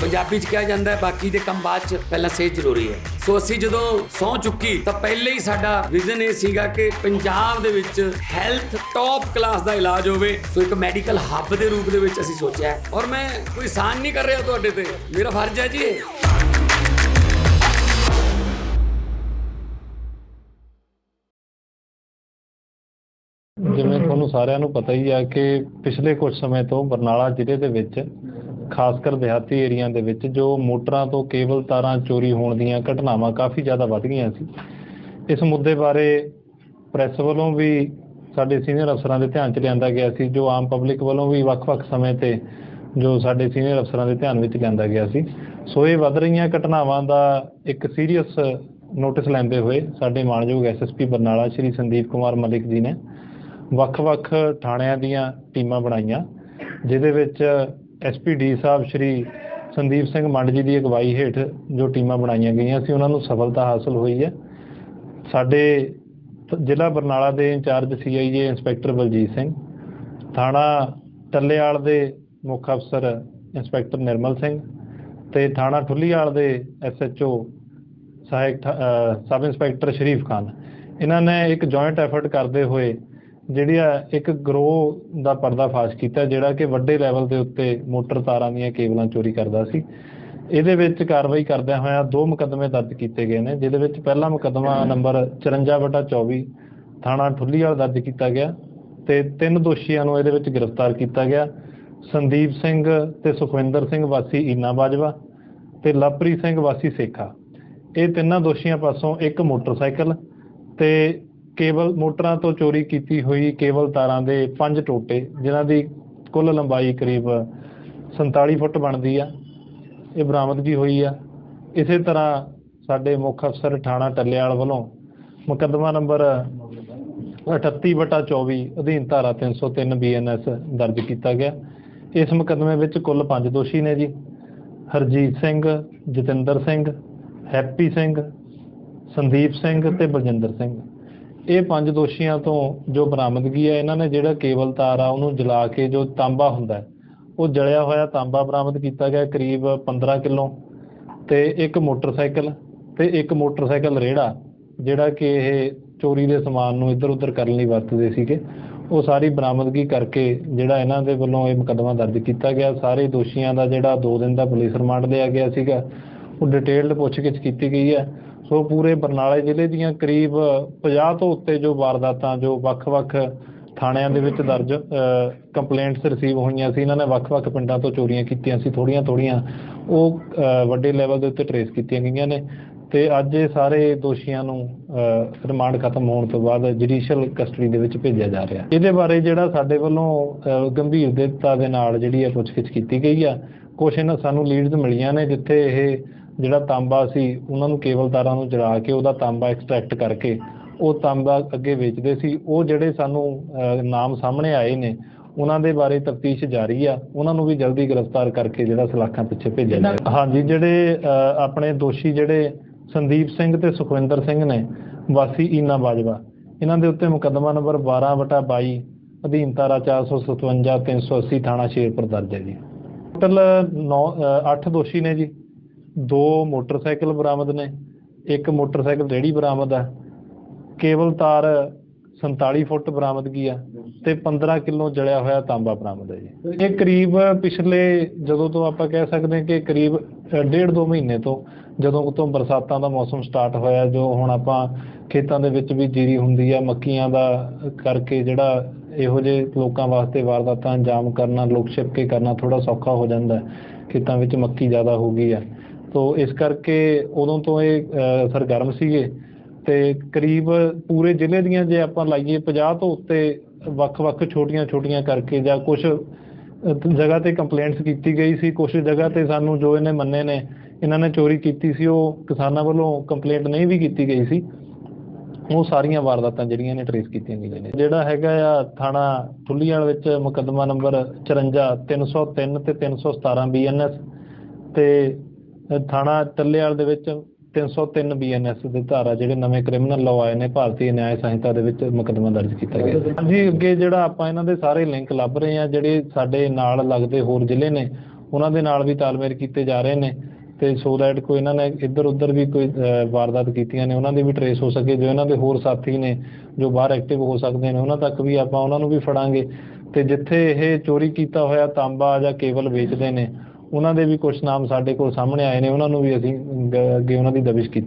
ਪੰਜਾਬੀ 'ਚ ਕਿਹਾ ਜਾਂਦਾ ਹੈ, ਬਾਕੀ ਦੇ ਕੰਮ ਬਾਅਦ 'ਚ ਪਹਿਲਾਂ ਸਿਹਤ ਜ਼ਰੂਰੀ ਹੈ। ਸੋ ਅਸੀਂ ਜਦੋਂ ਸੌ ਚੁੱਕੀ, ਤਾਂ ਪਹਿਲੇ ਹੀ ਸਾਡਾ ਵਿਜ਼ਨ ਇਹ ਸੀਗਾ ਕਿ ਪੰਜਾਬ ਦੇ ਵਿੱਚ ਹੈਲਥ ਟੌਪ ਕਲਾਸ ਦਾ ਇਲਾਜ ਹੋਵੇ। ਸੋ ਇੱਕ ਮੈਡੀਕਲ ਹੱਬ ਦੇ ਰੂਪ ਦੇ ਵਿੱਚ ਅਸੀਂ ਸੋਚਿਆ ਔਰ ਮੈਂ ਕੋਈ ਸਾਨ ਨਹੀਂ ਕਰ ਰਿਹਾ ਤੁਹਾਡੇ ਤੇ। ਮੇਰਾ ਫਰਜ਼ ਹੈ ਜੀ ਇਹ। ਜਿਵੇਂ ਤੁਹਾਨੂੰ ਸਾਰਿਆਂ ਨੂੰ ਪਤਾ ਹੀ ਆ ਕਿ ਪਿਛਲੇ ਕੁਝ ਸਮੇਂ ਤੋਂ ਬਰਨਾਲਾ ਜ਼ਿਲ੍ਹੇ ਦੇ ਵਿੱਚ ਖਾਸ ਕਰ ਦਿਹਾਤੀ ਏਰੀਆ ਦੇ ਵਿੱਚ ਜੋ ਮੋਟਰਾਂ ਤੋਂ ਕੇਬਲ ਤਾਰਾਂ ਚੋਰੀ ਹੋਣ ਦੀਆਂ ਘਟਨਾਵਾਂ ਕਾਫੀ ਜ਼ਿਆਦਾ ਵੱਧ ਗਈਆਂ ਸੀ। ਇਸ ਮੁੱਦੇ ਬਾਰੇ ਪ੍ਰੈਸ ਵੱਲੋਂ ਵੀ ਸਾਡੇ ਸੀਨੀਅਰ ਅਫਸਰਾਂ ਦੇ ਧਿਆਨ 'ਚ ਲਿਆਂਦਾ ਗਿਆ ਸੀ, ਜੋ ਆਮ ਪਬਲਿਕ ਵੱਲੋਂ ਵੀ ਵੱਖ-ਵੱਖ ਸਮੇਂ ਤੇ ਜੋ ਸਾਡੇ ਸੀਨੀਅਰ ਅਫਸਰਾਂ ਦੇ ਧਿਆਨ ਵਿੱਚ ਲਿਆਂਦਾ ਗਿਆ ਸੀ। ਸੋ ਇਹ ਵੱਧ ਰਹੀਆਂ ਘਟਨਾਵਾਂ ਦਾ ਇੱਕ ਸੀਰੀਅਸ ਨੋਟਿਸ ਲੈਂਦੇ ਹੋਏ ਸਾਡੇ ਮਾਨਯੋਗ ਐਸਐਸਪੀ ਬਰਨਾਲਾ ਸ਼੍ਰੀ ਸੰਦੀਪ ਕੁਮਾਰ ਮਲਿਕ ਜੀ ਨੇ ਵੱਖ-ਵੱਖ ਥਾਣਿਆਂ ਦੀਆਂ ਟੀਮਾਂ ਬਣਾਈਆਂ, ਜਿਹਦੇ ਵਿੱਚ ਐਸਪੀਡੀ ਸਾਹਿਬ ਸ਼੍ਰੀ ਸੰਦੀਪ ਸਿੰਘ ਮੰਡ ਜੀ ਦੀ ਅਗਵਾਈ ਹੇਠ ਜੋ ਟੀਮਾਂ ਬਣਾਈਆਂ ਗਈਆਂ ਸੀ, ਉਹਨਾਂ ਨੂੰ ਸਫਲਤਾ ਹਾਸਲ ਹੋਈ ਹੈ। ਸਾਡੇ ਜ਼ਿਲ੍ਹਾ ਬਰਨਾਲਾ ਦੇ incharge CIA inspector Baljit Singh, ਥਾਣਾ ਟੱਲੇਆਲ ਦੇ ਮੁੱਖ ਅਫਸਰ ਇੰਸਪੈਕਟਰ ਨਿਰਮਲ ਸਿੰਘ ਤੇ ਥਾਣਾ ਠੁੱਲੀਆਲ ਦੇ ਐਸਐਚਓ ਸਹਾਇਕ ਠਾ- ਅਹ ਸਬ ਇੰਸਪੈਕਟਰ ਸ਼ਰੀਫ ਖਾਨ। ਇਹਨਾਂ ਨੇ ਇੱਕ ਜੁਆਇੰਟ ਐਫਰਟ ਕਰਦੇ ਹੋਏ ਜਿਹੜੀ ਆ ਇੱਕ ਗਰੋਹ ਦਾ ਪਰਦਾਫਾਸ਼ ਕੀਤਾ ਜਿਹੜਾ ਕਿ ਵੱਡੇ ਲੈਵਲ ਦੇ ਉੱਤੇ ਮੋਟਰ ਤਾਰਾਂ ਦੀਆਂ ਕੇਬਲਾਂ ਚੋਰੀ ਕਰਦਾ ਸੀ। ਇਹਦੇ ਵਿੱਚ ਕਾਰਵਾਈ ਕਰਦਿਆਂ ਹੋਇਆ ਦੋ ਮੁਕੱਦਮੇ ਦਰਜ ਕੀਤੇ ਗਏ ਨੇ, ਜਿਹਦੇ ਵਿੱਚ ਪਹਿਲਾ ਮੁਕੱਦਮਾ ਨੰਬਰ 54/24 ਥਾਣਾ ਠੁੱਲੀਵਾਲ ਦਰਜ ਕੀਤਾ ਗਿਆ ਤੇ ਤਿੰਨ ਦੋਸ਼ੀਆਂ ਨੂੰ ਇਹਦੇ ਵਿੱਚ ਗ੍ਰਿਫਤਾਰ ਕੀਤਾ ਗਿਆ। ਸੰਦੀਪ ਸਿੰਘ ਤੇ ਸੁਖਵਿੰਦਰ ਸਿੰਘ ਵਾਸੀ ਈਨਾ ਬਾਜਵਾ ਤੇ ਲਵਪ੍ਰੀਤ ਸਿੰਘ ਵਾਸੀ ਸੇਖਾ। ਇਹ ਤਿੰਨਾਂ ਦੋਸ਼ੀਆਂ ਪਾਸੋਂ ਇੱਕ ਮੋਟਰਸਾਈਕਲ ਤੇ ਕੇਬਲ ਮੋਟਰਾਂ ਤੋਂ ਚੋਰੀ ਕੀਤੀ ਹੋਈ ਕੇਬਲ ਤਾਰਾਂ ਦੇ ਪੰਜ ਟੋਟੇ, ਜਿਨ੍ਹਾਂ ਦੀ ਕੁੱਲ ਲੰਬਾਈ ਕਰੀਬ 47 ਫੁੱਟ ਬਣਦੀ ਆ, ਇਹ ਬਰਾਮਦ ਵੀ ਹੋਈ ਆ। ਇਸੇ ਤਰ੍ਹਾਂ ਸਾਡੇ ਮੁੱਖ ਅਫਸਰ ਥਾਣਾ ਟੱਲੇਵਾਲ ਵੱਲੋਂ ਮੁਕੱਦਮਾ ਨੰਬਰ 38/24 ਅਧੀਨ ਧਾਰਾ 303 ਬੀਐਨਐਸ ਦਰਜ ਕੀਤਾ ਗਿਆ। ਇਸ ਮੁਕੱਦਮੇ ਵਿੱਚ ਕੁੱਲ 5 ਦੋਸ਼ੀ ਨੇ ਜੀ, ਹਰਜੀਤ ਸਿੰਘ, ਜਤਿੰਦਰ ਸਿੰਘ, ਹੈਪੀ ਸਿੰਘ, ਸੰਦੀਪ ਸਿੰਘ ਤੇ ਬਲਜਿੰਦਰ ਸਿੰਘ। ਇਹ ਪੰਜ ਦੋਸ਼ੀਆਂ ਤੋਂ ਜੋ ਬਰਾਮਦਗੀ ਹੈ, ਇਹਨਾਂ ਨੇ ਜਿਹੜਾ ਕੇਬਲ ਤਾਰ ਆ, ਉਹਨੂੰ ਜਲਾ ਕੇ ਜੋ ਤਾਂਬਾ ਹੁੰਦਾ ਉਹ ਜਲਿਆ ਹੋਇਆ ਤਾਂਬਾ ਬਰਾਮਦ ਕੀਤਾ ਗਿਆ ਕਰੀਬ 15 ਕਿਲੋ ਤੇ ਇੱਕ ਮੋਟਰਸਾਈਕਲ ਤੇ ਇੱਕ ਮੋਟਰਸਾਈਕਲ ਰੇੜਾ, ਜਿਹੜਾ ਕਿ ਇਹ ਚੋਰੀ ਦੇ ਸਮਾਨ ਨੂੰ ਇੱਧਰ ਉੱਧਰ ਕਰਨ ਲਈ ਵਰਤਦੇ ਸੀਗੇ। ਉਹ ਸਾਰੀ ਬਰਾਮਦਗੀ ਕਰਕੇ ਜਿਹੜਾ ਇਹਨਾਂ ਦੇ ਵੱਲੋਂ ਇਹ ਮੁਕੱਦਮਾ ਦਰਜ ਕੀਤਾ ਗਿਆ। ਸਾਰੇ ਦੋਸ਼ੀਆਂ ਦਾ ਜਿਹੜਾ 2 ਦਿਨ ਦਾ ਪੁਲਿਸ ਰਿਮਾਂਡ ਲਿਆ ਗਿਆ ਸੀਗਾ। ਉਹ ਡਿਟੇਲਡ ਪੁੱਛਗਿੱਛ ਕੀਤੀ ਗਈ ਹੈ। ਸੋ ਪੂਰੇ ਬਰਨਾਲੇ ਜ਼ਿਲ੍ਹੇ ਦੀਆਂ ਕਰੀਬ 50 ਤੋਂ ਉੱਤੇ ਜੋ ਵਾਰਦਾਤਾਂ, ਜੋ ਵੱਖ-ਵੱਖ ਥਾਣਿਆਂ ਦੇ ਵਿੱਚ ਦਰਜ ਕੰਪਲੇਂਟਸ ਰਿਸੀਵ ਹੋਈਆਂ ਸੀ, ਇਹਨਾਂ ਨੇ ਵੱਖ-ਵੱਖ ਪਿੰਡਾਂ ਤੋਂ ਚੋਰੀਆਂ ਕੀਤੀਆਂ ਸੀ ਥੋੜੀਆਂ-ਥੋੜੀਆਂ ਉਹ ਵੱਡੇ ਲੈਵਲ ਦੇ ਉੱਤੇ ਟਰੇਸ ਕੀਤੀਆਂ ਗਈਆਂ ਨੇ ਤੇ ਅੱਜ ਇਹ ਸਾਰੇ ਦੋਸ਼ੀਆਂ ਨੂੰ ਰਿਮਾਂਡ ਖਤਮ ਹੋਣ ਤੋਂ ਬਾਅਦ ਜੁਡੀਸ਼ੀਅਲ ਕਸਟਡੀ ਦੇ ਵਿੱਚ ਭੇਜਿਆ ਜਾ ਰਿਹਾ। ਇਹਦੇ ਬਾਰੇ ਜਿਹੜਾ ਸਾਡੇ ਵੱਲੋਂ ਗੰਭੀਰ ਗੰਭੀਰਤਾ ਦੇ ਨਾਲ ਜਿਹੜੀ ਹੈ ਪੁੱਛਗਿੱਛ ਕੀਤੀ ਗਈ ਆ, ਕੁਛ ਇਹਨਾਂ ਸਾਨੂੰ ਲੀਡਸ ਮਿਲੀਆਂ ਨੇ ਜਿੱਥੇ ਇਹ ਜਿਹੜਾ ਤਾਂਬਾ ਸੀ ਉਹਨਾਂ ਨੂੰ ਕੇਬਲ ਤਾਰਾਂ ਨੂੰ ਜਲਾ ਕੇ ਉਹਦਾ ਤਾਂਬਾ ਐਕਸਟ੍ਰੈਕਟ ਕਰਕੇ ਉਹ ਤਾਂਬਾ ਅੱਗੇ ਵੇਚਦੇ ਸੀ। ਉਹ ਜਿਹੜੇ ਸਾਨੂੰ ਨਾਮ ਸਾਹਮਣੇ ਆਏ ਨੇ ਉਹਨਾਂ ਦੇ ਬਾਰੇ ਤਫਤੀਸ਼ ਜਾਰੀ ਆ। ਉਹਨਾਂ ਨੂੰ ਵੀ ਜਲਦੀ ਗ੍ਰਿਫਤਾਰ ਕਰਕੇ ਜਿਹੜਾ ਸਲਾਖਾਂ ਪਿੱਛੇ ਭੇਜਿਆ ਜਾਏ ਹਾਂਜੀ ਜਿਹੜੇ ਆਪਣੇ ਦੋਸ਼ੀ ਜਿਹੜੇ ਸੰਦੀਪ ਸਿੰਘ ਤੇ ਸੁਖਵਿੰਦਰ ਸਿੰਘ ਨੇ ਵਾਸੀ ਈਨਾ ਬਾਜਵਾ ਇਹਨਾਂ ਦੇ ਉੱਤੇ ਮੁਕੱਦਮਾ ਨੰਬਰ 12/22 ਅਧੀਨ ਧਾਰਾ 457 380 ਥਾਣਾ ਸ਼ੇਰਪੁਰ ਦਰਜ ਹੈ ਜੀ। ਟੋਟਲ 9 8 ਦੋਸ਼ੀ ਨੇ ਜੀ। ਦੋ ਮੋਟਰਸਾਈਕਲ ਬਰਾਮਦ ਨੇ ਇੱਕ ਮੋਟਰਸਾਈਕਲ ਰੇੜੀ ਬਰਾਮਦ ਆ ਕੇਬਲ ਤਾਰ 47 ਫੁੱਟ ਬਰਾਮਦਗੀ ਆ ਤੇ 15 ਕਿਲੋ ਜਲਿਆ ਹੋਇਆ ਤਾਂਬਾ ਬਰਾਮਦ ਹੈ ਜੀ। ਇਹ ਕਰੀਬ ਪਿਛਲੇ ਜਦੋਂ ਤੋਂ ਆਪਾਂ ਕਹਿ ਸਕਦੇ ਹਾਂ ਕਿ ਕਰੀਬ ਅ, ਡੇਢ ਦੋ ਮਹੀਨੇ ਤੋਂ ਜਦੋਂ ਤੋਂ ਬਰਸਾਤਾਂ ਦਾ ਮੌਸਮ ਸਟਾਰਟ ਹੋਇਆ ਜੋ ਹੁਣ ਆਪਾਂ ਖੇਤਾਂ ਦੇ ਵਿੱਚ ਵੀ ਜੀਰੀ ਹੁੰਦੀ ਆ ਮੱਕੀਆਂ ਦਾ ਕਰਕੇ ਜਿਹੜਾ ਇਹੋ ਜਿਹੇ ਲੋਕਾਂ ਵਾਸਤੇ ਵਾਰਦਾਤਾਂ ਅੰਜਾਮ ਕਰਨਾ ਲੋਕ ਛਿਪ ਕੇ ਕਰਨਾ ਥੋੜਾ ਸੌਖਾ ਹੋ ਜਾਂਦਾ ਖੇਤਾਂ ਵਿੱਚ ਮੱਕੀ ਜ਼ਿਆਦਾ ਹੋ ਗਈ ਆ। ਤੋ ਇਸ ਕਰਕੇ ਉਦੋਂ ਤੋਂ ਇਹ ਸਰਗਰਮ ਸੀਗੇ। ਤੇ ਕਰੀਬ ਪੂਰੇ ਜ਼ਿਲ੍ਹੇ ਦੀਆਂ ਜੇ ਆਪਾਂ ਲਾਈਏ 50 ਤੋਂ ਉੱਤੇ ਵੱਖ-ਵੱਖ ਛੋਟੀਆਂ-ਛੋਟੀਆਂ ਕਰਕੇ ਜਾਂ ਕੁਝ ਜਗ੍ਹਾ ਤੇ ਕੰਪਲੇਂਟਸ ਕੀਤੀ ਗਈ ਸੀ ਕੁਝ ਜਗ੍ਹਾ ਤੇ ਸਾਨੂੰ ਜੋ ਇਹਨੇ ਮੰਨੇ ਨੇ ਇਹਨਾਂ ਨੇ ਚੋਰੀ ਕੀਤੀ ਸੀ ਉਹ ਕਿਸਾਨਾਂ ਵੱਲੋਂ ਕੰਪਲੇਂਟ ਨਹੀਂ ਵੀ ਕੀਤੀ ਗਈ ਸੀ। ਉਹ ਸਾਰੀਆਂ ਵਾਰਦਾਤਾਂ ਜਿਹੜੀਆਂ ਨੇ ਟਰੇਸ ਕੀਤੀਆਂ ਗਈਆਂ ਨੇ। ਜਿਹੜਾ ਹੈਗਾ ਆ ਥਾਣਾ ਠੁੱਲੀਵਾਲ ਵਿੱਚ ਮੁਕੱਦਮਾ ਨੰਬਰ 54 303 ਤੇ 317 ਬੀਐਨਐਸ ਤੇ ਅ, ਥਾਣਾ ਟੱਲੇਵਾਲ ਦੇ ਵਿੱਚ 303 ਬੀਐਨਐਸ ਦੇ ਧਾਰਾ ਜਿਹੜੇ ਨਵੇਂ ਕ੍ਰਿਮੀਨਲ ਲਾਅ ਆਏ ਨੇ, ਭਾਰਤੀ ਨਿਆਂ ਸੰਹਿਤਾ ਦੇ ਵਿੱਚ ਮੁਕੱਦਮਾ ਦਰਜ ਕੀਤਾ ਗਿਆ ਹਾਂਜੀ, ਅੱਗੇ ਜਿਹੜਾ ਆਪਾਂ ਇਹਨਾਂ ਦੇ ਸਾਰੇ ਲਿੰਕ ਲੱਭ ਰਹੇ ਆ ਜਿਹੜੇ ਸਾਡੇ ਨਾਲ ਲੱਗਦੇ ਹੋਰ ਜ਼ਿਲ੍ਹੇ ਨੇ, ਉਹਨਾਂ ਦੇ ਨਾਲ ਵੀ ਤਾਲਮੇਲ ਕੀਤੇ ਜਾ ਰਹੇ ਨੇ ਤੇ ਸੋ ਦੈਟ ਕੋਈ ਇਹਨਾਂ ਨੇ ਇੱਧਰ ਉੱਧਰ ਵੀ ਕੋਈ ਵਾਰਦਾਤ ਕੀਤੀਆਂ ਨੇ, ਉਹਨਾਂ ਦੀ ਵੀ ਟਰੇਸ ਹੋ ਸਕੇ, ਜੋ ਇਹਨਾਂ ਦੇ ਹੋਰ ਸਾਥੀ ਨੇ, ਜੋ ਬਾਹਰ ਐਕਟਿਵ ਹੋ ਸਕਦੇ ਨੇ, ਉਹਨਾਂ ਤੱਕ ਵੀ ਆਪਾਂ ਉਹਨਾਂ ਨੂੰ ਵੀ ਫੜਾਂਗੇ ਤੇ ਜਿੱਥੇ ਇਹ ਚੋਰੀ ਕੀਤਾ ਹੋਇਆ ਤਾਂਬਾ ਜਾਂ ਕੇਬਲ ਵੇਚਦੇ ਨੇ ਉਹਨਾਂ ਦੇ ਵੀ ਕੁਝ ਨਾਮ ਸਾਡੇ ਕੋਲ ਸਾਹਮਣੇ ਆਏ ਨੇ, ਉਹਨਾਂ ਨੂੰ ਵੀ ਅਸੀਂ ਅੱਗੇ ਉਹਨਾਂ ਦੀ ਦਬਿਸ਼ ਕੀਤੀ